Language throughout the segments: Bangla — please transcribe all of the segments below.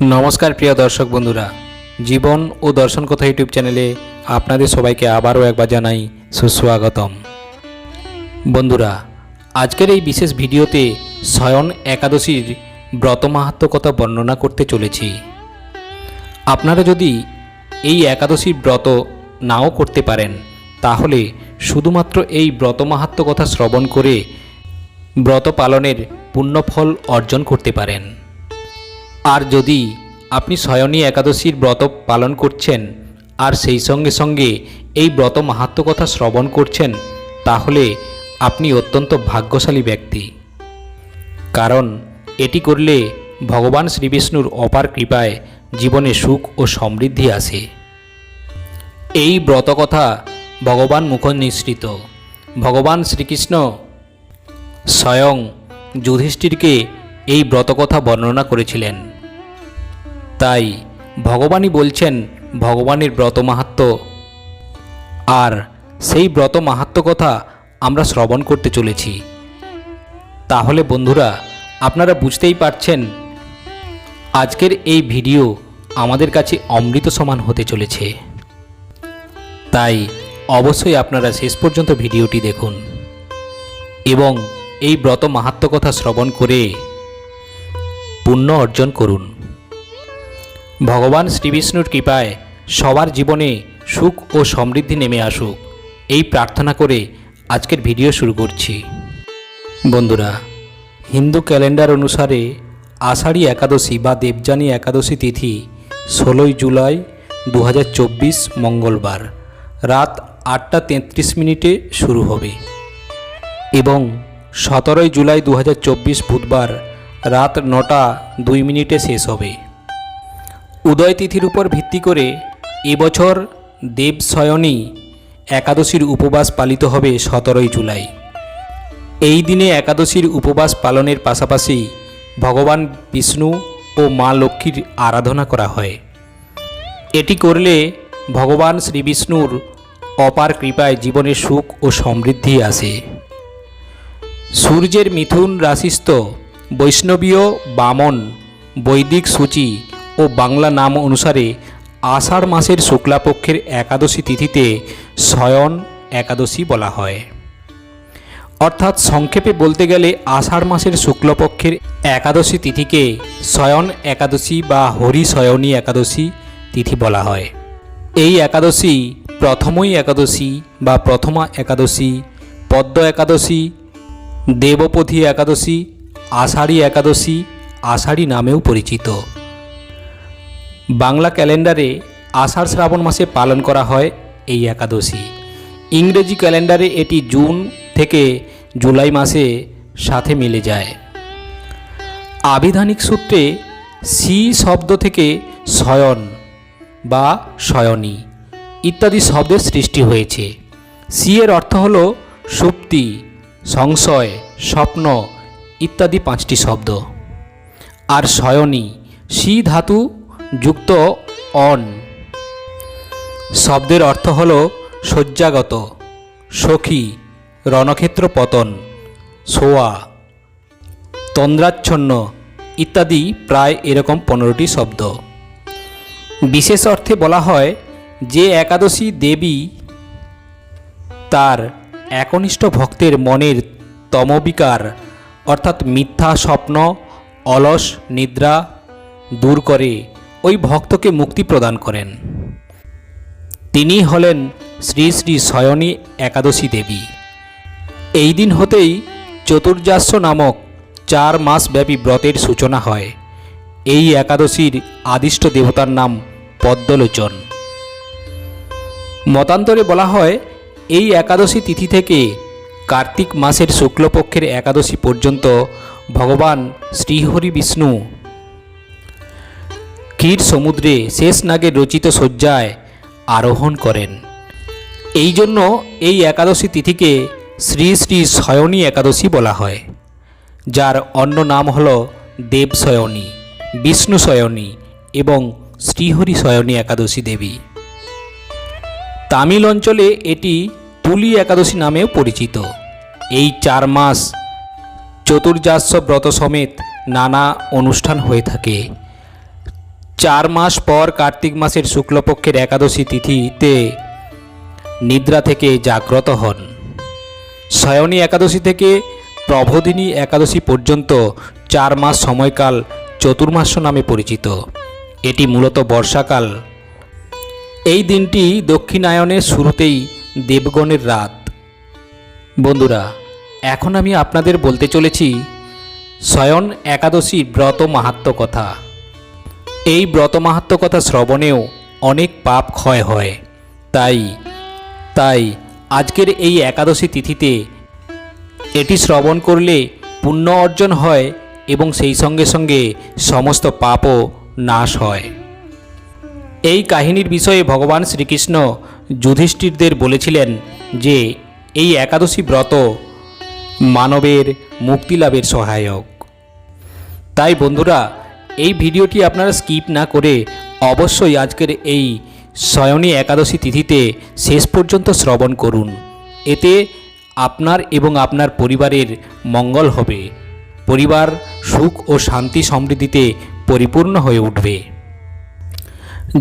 নমস্কার প্রিয় দর্শক বন্ধুরা। জীবন ও দর্শন কথা ইউটিউব চ্যানেলে আপনাদের সবাইকে আবারও একবার জানাই সুস্বাগতম। বন্ধুরা, আজকের এই বিশেষ ভিডিওতে স্বয়ন একাদশীর ব্রত মাহাত্ম্য কথা বর্ণনা করতে চলেছি। আপনারা যদি এই একাদশীর ব্রত নাও করতে পারেন, তাহলে শুধুমাত্র এই ব্রত মাহাত্ম্য কথা শ্রবণ করে ব্রত পালনের পুণ্যফল অর্জন করতে পারেন। আর যদি আপনি স্বয়নী একাদশীর ব্রত পালন করছেন, আর সেই সঙ্গে সঙ্গে এই ব্রত মাহাত্ম্য কথা শ্রবণ করছেন, তাহলে আপনি অত্যন্ত ভাগ্যশালী ব্যক্তি। কারণ এটি করলে ভগবান শ্রীবিষ্ণুর অপার কৃপায় জীবনে সুখ ও সমৃদ্ধি আসে। এই ব্রত কথা ভগবান মুখ নিঃসৃত ভগবান শ্রীকৃষ্ণ স্বয়ং যুধিষ্ঠিরকে এই ব্রতকথা বর্ণনা করেছিলেন। তাই ভগবানই বলছেন ভগবানের ব্রত মাহাত্ম্য। আর সেই ব্রত মাহাত্ম্য কথা আমরা শ্রবণ করতে চলেছি। তাহলে বন্ধুরা, আপনারা বুঝতেই পারছেন, আজকের এই ভিডিও আমাদের কাছে অমৃত সমান হতে চলেছে। তাই অবশ্যই আপনারা শেষ পর্যন্ত ভিডিওটি দেখুন এবং এই ব্রত মাহাত্ম্য কথা শ্রবণ করে পুণ্য অর্জন করুন। ভগবান শ্রীবিষ্ণুর কৃপায় সবার জীবনে সুখ ও সমৃদ্ধি নেমে আসুক। এই প্রার্থনা করে আজকের ভিডিও শুরু করছি। বন্ধুরা, হিন্দু ক্যালেন্ডার অনুসারে আষাঢ়ী একাদশী বা দেবযানী একাদশী তিথি ষোলোই জুলাই দু হাজার চব্বিশ মঙ্গলবার রাত আটটা তেত্রিশ মিনিটে শুরু হবে এবং সতেরোই জুলাই দু হাজার চব্বিশ বুধবার রাত নটা দুই মিনিটে শেষ হবে। উদয় তিথির উপর ভিত্তি করে এবছর দেবশয়নী একাদশীর উপবাস পালিত হবে সতেরোই জুলাই। এই দিনে একাদশীর উপবাস পালনের পাশাপাশি ভগবান বিষ্ণু ও মা লক্ষ্মীর আরাধনা করা হয়। এটি করলে ভগবান শ্রীবিষ্ণুর অপার কৃপায় জীবনে সুখ ও সমৃদ্ধি আসে। সূর্যের মিথুন রাশিস্থ বৈষ্ণবীয় বামন বৈদিক সূচি ও বাংলা নাম অনুসারে আষাঢ় মাসের শুক্লাপক্ষের একাদশী তিথিতে শয়ন একাদশী বলা হয়। অর্থাৎ সংক্ষেপে বলতে গেলে আষাঢ় মাসের শুক্লপক্ষের একাদশী তিথিকে শয়ন একাদশী বা হরি শয়নী একাদশী তিথি বলা হয়। এই একাদশী প্রথমই একাদশী বা প্রথমা একাদশী, পদ্ম একাদশী, দেবপথী একাদশী, আষাঢ়ী একাদশী, আষাঢ়ী নামেও পরিচিত। বাংলা ক্যালেন্ডারে আষাঢ় শ্রাবণ মাসে পালন করা হয় এই একাদশী। ইংরেজি ক্যালেন্ডারে এটি জুন থেকে জুলাই মাসে সাথে মিলে যায়। আবিধানিক সূত্রে সি শব্দ থেকে শয়ন বা শয়নী ইত্যাদি শব্দের সৃষ্টি হয়েছে। সি এর অর্থ হল সুপ্তি, সংশয়, স্বপ্ন ইত্যাদি পাঁচটি শব্দ। আর শয়নী সি ধাতু যুক্ত অন। শব্দের অর্থ হল শয্যাগত, সখী, রণক্ষেত্র পতন সোয়া তন্দ্রাচ্ছন্ন ইত্যাদি প্রায় এরকম পনেরোটি শব্দ। বিশেষ অর্থে বলা হয় যে একাদশী দেবী তার একনিষ্ঠ ভক্তের মনের তমবিকার, অর্থাৎ মিথ্যা স্বপ্ন, অলস, নিদ্রা দূর করে ওই ভক্তকে মুক্তি প্রদান করেন। তিনি হলেন শ্রী শ্রী শয়নী একাদশী দেবী। এই দিন হতেই চতুর্যাস্য নামক চার মাসব্যাপী ব্রতের সূচনা হয়। এই একাদশীর আদিষ্ট দেবতার নাম পদ্মলোচন। মতান্তরে বলা হয়, এই একাদশী তিথি থেকে কার্তিক মাসের শুক্লপক্ষের একাদশী পর্যন্ত ভগবান শ্রীহরি বিষ্ণু ক্ষীর সমুদ্রে শেষ নাগের রচিত শয্যায় আরোহণ করেন। এই জন্য এই একাদশী তিথিকে শ্রী শ্রী শয়নী একাদশী বলা হয়, যার অন্য নাম হল দেবশয়নী বিষ্ণু শয়নী এবং শ্রীহরি শয়নী একাদশী দেবী। তামিল অঞ্চলে এটি তুলি একাদশী নামেও পরিচিত। এই চার মাস চতুর্যাস্য ব্রত সমেত নানা অনুষ্ঠান হয়ে থাকে। চার মাস পর কার্তিক মাসের শুক্লপক্ষের একাদশী তিথিতে নিদ্রা থেকে জাগ্রত হন। শয়নী একাদশী থেকে প্রবোধিনী একাদশী পর্যন্ত চার মাস সময়কাল চতুর্মাস্য নামে পরিচিত। এটি মূলত বর্ষাকাল। এই দিনটি দক্ষিণায়নের শুরুতেই দেবগণের রাত। বন্ধুরা, এখন আমি আপনাদের বলতে চলেছি শয়ন একাদশী ব্রত মাহাত্ম কথা। এই ব্রত কথা শ্রবণেও অনেক পাপ ক্ষয় হয়। তাই তাই আজকের এই একাদশী তিথিতে এটি শ্রবণ করলে পুণ্য অর্জন হয় এবং সেই সঙ্গে সঙ্গে সমস্ত পাপও নাশ হয়। এই কাহিনীর বিষয়ে ভগবান শ্রীকৃষ্ণ যুধিষ্ঠিরদের বলেছিলেন যে, এই একাদশী ব্রত মানবের মুক্তিলাভের সহায়ক। তাই বন্ধুরা এই ভিডিওটি আপনারা স্কিপ না করে অবশ্যই আজকের এই শয়নী একাদশী তিথিতে শেষ পর্যন্ত শ্রবণ করুন। এতে আপনার এবং আপনার পরিবারের মঙ্গল হবে। পরিবার সুখ ও শান্তি সমৃদ্ধিতে পরিপূর্ণ হয়ে উঠবে।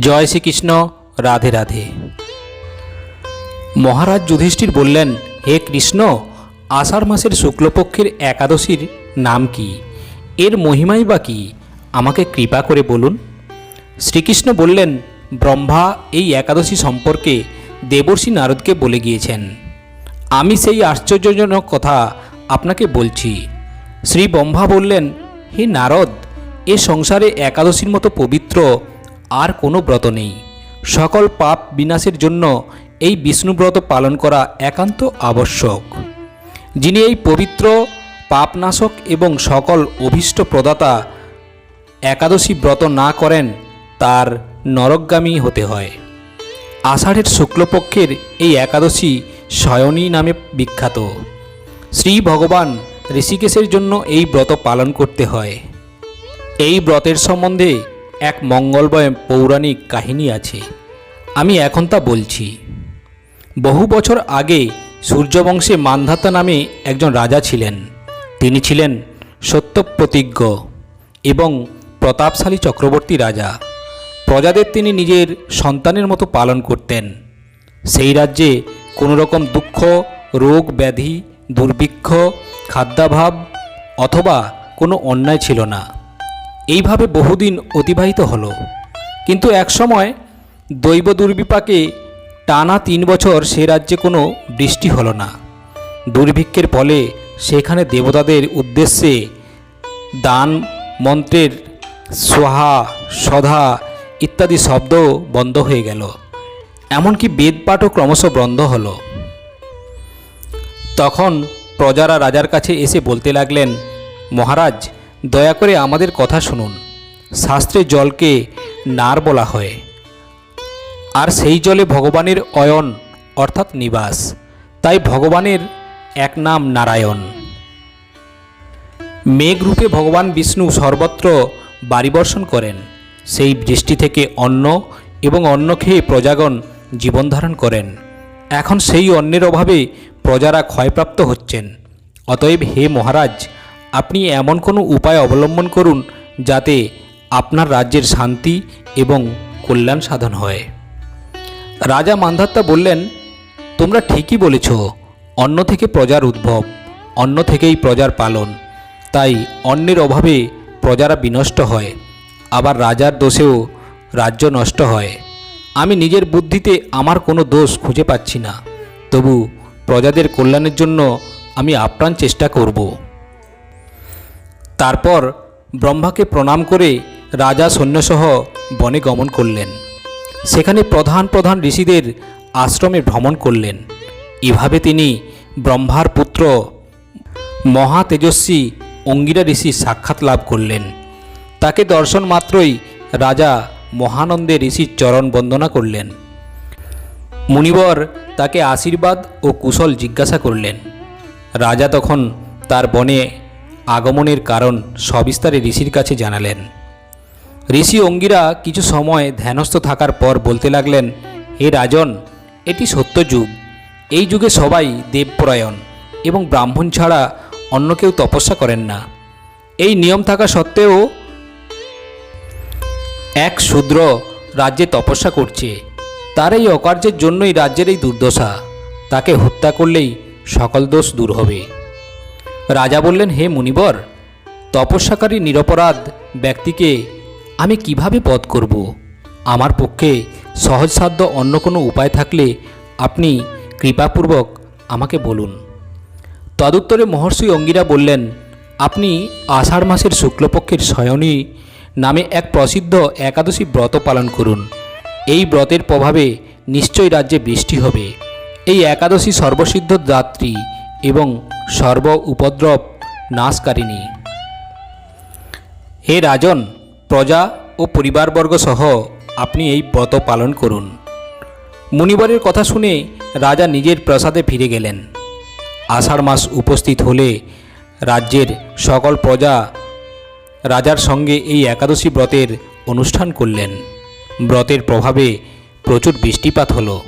জয় শ্রীকৃষ্ণ, রাধে রাধে। মহারাজ যুধিষ্ঠির বললেন, হে কৃষ্ণ, আষাঢ় মাসের শুক্লপক্ষের একাদশীর নাম কি? এর মহিমাই বা কি? আমাকে কৃপা করে বলুন। শ্রীকৃষ্ণ বললেন, ব্রহ্মা এই একাদশী সম্পর্কে দেবর্ষি নারদকে বলে গিয়েছেন। আমি সেই আশ্চর্যজনক কথা আপনাকে বলছি। শ্রী ব্রহ্মা বললেন, হে নারদ, এ সংসারে একাদশীর মতো পবিত্র আর কোনো ব্রত নেই। সকল পাপ বিনাশের জন্য এই বিষ্ণুব্রত পালন করা একান্ত আবশ্যক। যিনি এই পবিত্র, পাপনাশক এবং সকল অভীষ্ট প্রদাতা একাদশী ব্রত না করেন, তার নরকগামী হতে হয়। আষাঢ়ের শুক্লপক্ষের এই একাদশী শয়নী নামে বিখ্যাত। শ্রী ভগবান ঋষিকেশের জন্য এই ব্রত পালন করতে হয়। এই ব্রতের সম্বন্ধে এক মঙ্গলময় পৌরাণিক কাহিনী আছে। আমি এখন তা বলছি। বহু বছর আগে সূর্যবংশে মান্ধাতা নামে একজন রাজা ছিলেন। তিনি ছিলেন সত্যপ্রতিজ্ঞ এবং প্রতাপশালী চক্রবর্তী রাজা। প্রজাদের তিনি নিজের সন্তানের মতো পালন করতেন। সেই রাজ্যে কোনো রকম দুঃখ, রোগ, ব্যাধি, দুর্ভিক্ষ, খাদ্যাভাব অথবা কোনো অন্যায় ছিল না। এইভাবে বহুদিন অতিবাহিত হলো। কিন্তু একসময় দৈব দুর্বিপাকে টানা তিন বছর সে রাজ্যে কোনো বৃষ্টি হলো না। দুর্ভিক্ষের ফলে সেখানে দেবতাদের উদ্দেশ্যে দান মন্ত্রের সোহা, সধা ইত্যাদি শব্দ বন্ধ হয়ে গেল। এমনকি বেদপাঠও ক্রমশ বন্ধ হলো। তখন প্রজারা রাজার কাছে এসে বলতে লাগলেন, মহারাজ, দয়া করে আমাদের কথা শুনুন। শাস্ত্রে জলকে নার বলা হয়। আর সেই জলে ভগবানের অয়ন, অর্থাৎ নিবাস। তাই ভগবানের এক নাম নারায়ণ। মেঘরূপে ভগবান বিষ্ণু সর্বত্র বাড়িবর্ষণ করেন। সেই বৃষ্টি থেকে অন্ন এবং অন্ন খেয়ে প্রজাগণ জীবনধারণ করেন। এখন সেই অন্নের অভাবে প্রজারা ক্ষয়প্রাপ্ত হচ্ছেন। অতএব হে মহারাজ, আপনি এমন কোনো উপায় অবলম্বন করুন যাতে আপনার রাজ্যের শান্তি এবং কল্যাণ সাধন হয়। রাজা মান্ধাত্তা বললেন, তোমরা ঠিকই বলেছ, অন্ন থেকে প্রজার উদ্ভব, অন্ন থেকেই প্রজার পালন। তাই অন্নের অভাবে প্রজারা বিনষ্ট হয়, আবার রাজার দোষেও রাজ্য নষ্ট হয়। আমি নিজের বুদ্ধিতে আমার কোনো দোষ খুঁজে পাচ্ছি না। তবু প্রজাদের কল্যাণের জন্য আমি আপ্রাণ চেষ্টা করব। তারপর ব্রহ্মাকে প্রণাম করে রাজা সৈন্যসহ বনে গমন করলেন। সেখানে প্রধান প্রধান ঋষিদের আশ্রমে ভ্রমণ করলেন। এভাবে তিনি ব্রহ্মার পুত্র মহা তেজস্বী অঙ্গিরা ঋষি সাক্ষাৎ লাভ করলেন। তাকে দর্শন মাত্রই রাজা মহানন্দে ঋষির চরণ বন্দনা করলেন। মুনিবর তাকে আশীর্বাদ ও কুশল জিজ্ঞাসা করলেন। রাজা তখন তার বনে আগমনের কারণ সবিস্তারে ঋষির কাছে জানালেন। ঋষি অঙ্গিরা কিছু সময় ধ্যানস্থ থাকার পর বলতে লাগলেন, হে রাজন, এটি সত্য যুগ এই যুগে সবাই দেবপরায়ণ এবং ব্রাহ্মণ ছাড়া অন্য কেউ তপস্যা করেন না। এই নিয়ম থাকা সত্ত্বেও এক শূদ্র রাজ্যে তপস্যা করছে। তার এই অকার্যের জন্যই রাজ্যের এই দুর্দশা। তাকে হত্যা করলেই সকল দোষ দূর হবে। রাজা বললেন, হে মুনিবর, তপস্যাকারী নিরপরাধ ব্যক্তিকে আমি কীভাবে বধ করব? আমার পক্ষে সহজসাধ্য অন্য কোনো উপায় থাকলে আপনি কৃপাপূর্বক আমাকে বলুন। তদুত্তরে মহর্ষি অঙ্গিরা বললেন, আপনি আষাঢ় মাসের শুক্লপক্ষের শয়নী নামে এক প্রসিদ্ধ একাদশী ব্রত পালন করুন। এই ব্রতের প্রভাবে নিশ্চয়ই রাজ্যে বৃষ্টি হবে। এই একাদশী সর্বসিদ্ধ দাত্রী এবং সর্ব উপদ্রব নাশকারিণী। হে রাজন, প্রজা ও পরিবারবর্গ সহ আপনি এই ব্রত পালন করুন। মুনিবরের কথা শুনে রাজা নিজের প্রাসাদে ফিরে গেলেন। আষাঢ় মাস উপস্থিত হলে রাজ্যের সকল প্রজা রাজার সঙ্গে এই একাদশী ব্রতের অনুষ্ঠান করলেন। ব্রতের প্রভাবে প্রচুর বৃষ্টিপাত হলো।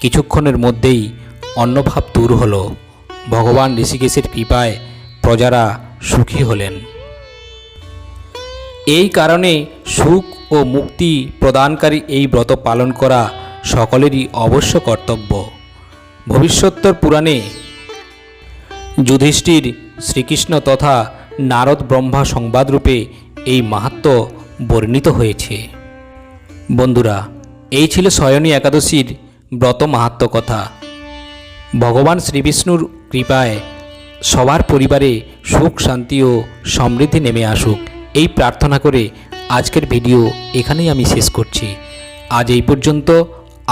কিছুক্ষণের মধ্যেই অন্নভাব দূর হলো। ভগবান ঋষিকেশের কৃপায় প্রজারা সুখী হলেন। এই কারণে সুখ ও মুক্তি প্রদানকারী এই ব্রত পালন করা সকলেরই অবশ্য কর্তব্য। ভবিষ্যত্তর পুরাণে যুধিষ্ঠির শ্রীকৃষ্ণ তথা নারদ ব্রহ্মা সংবাদরূপে এই মাহাত্ম বর্ণিত হয়েছে। বন্ধুরা, এই ছিল শয়নী একাদশীর ব্রত মাহাত্ম কথা। ভগবান শ্রীবিষ্ণুর কৃপায় সবার পরিবারে সুখ, শান্তি ও সমৃদ্ধি নেমে আসুক। এই প্রার্থনা করে আজকের ভিডিও এখানেই আমি শেষ করছি। আজ এই পর্যন্ত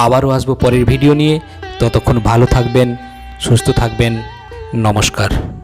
আবারও আসব পরের ভিডিও নিয়ে। ততক্ষণ ভালো থাকবেন, সুস্থ থাকবেন। নমস্কার।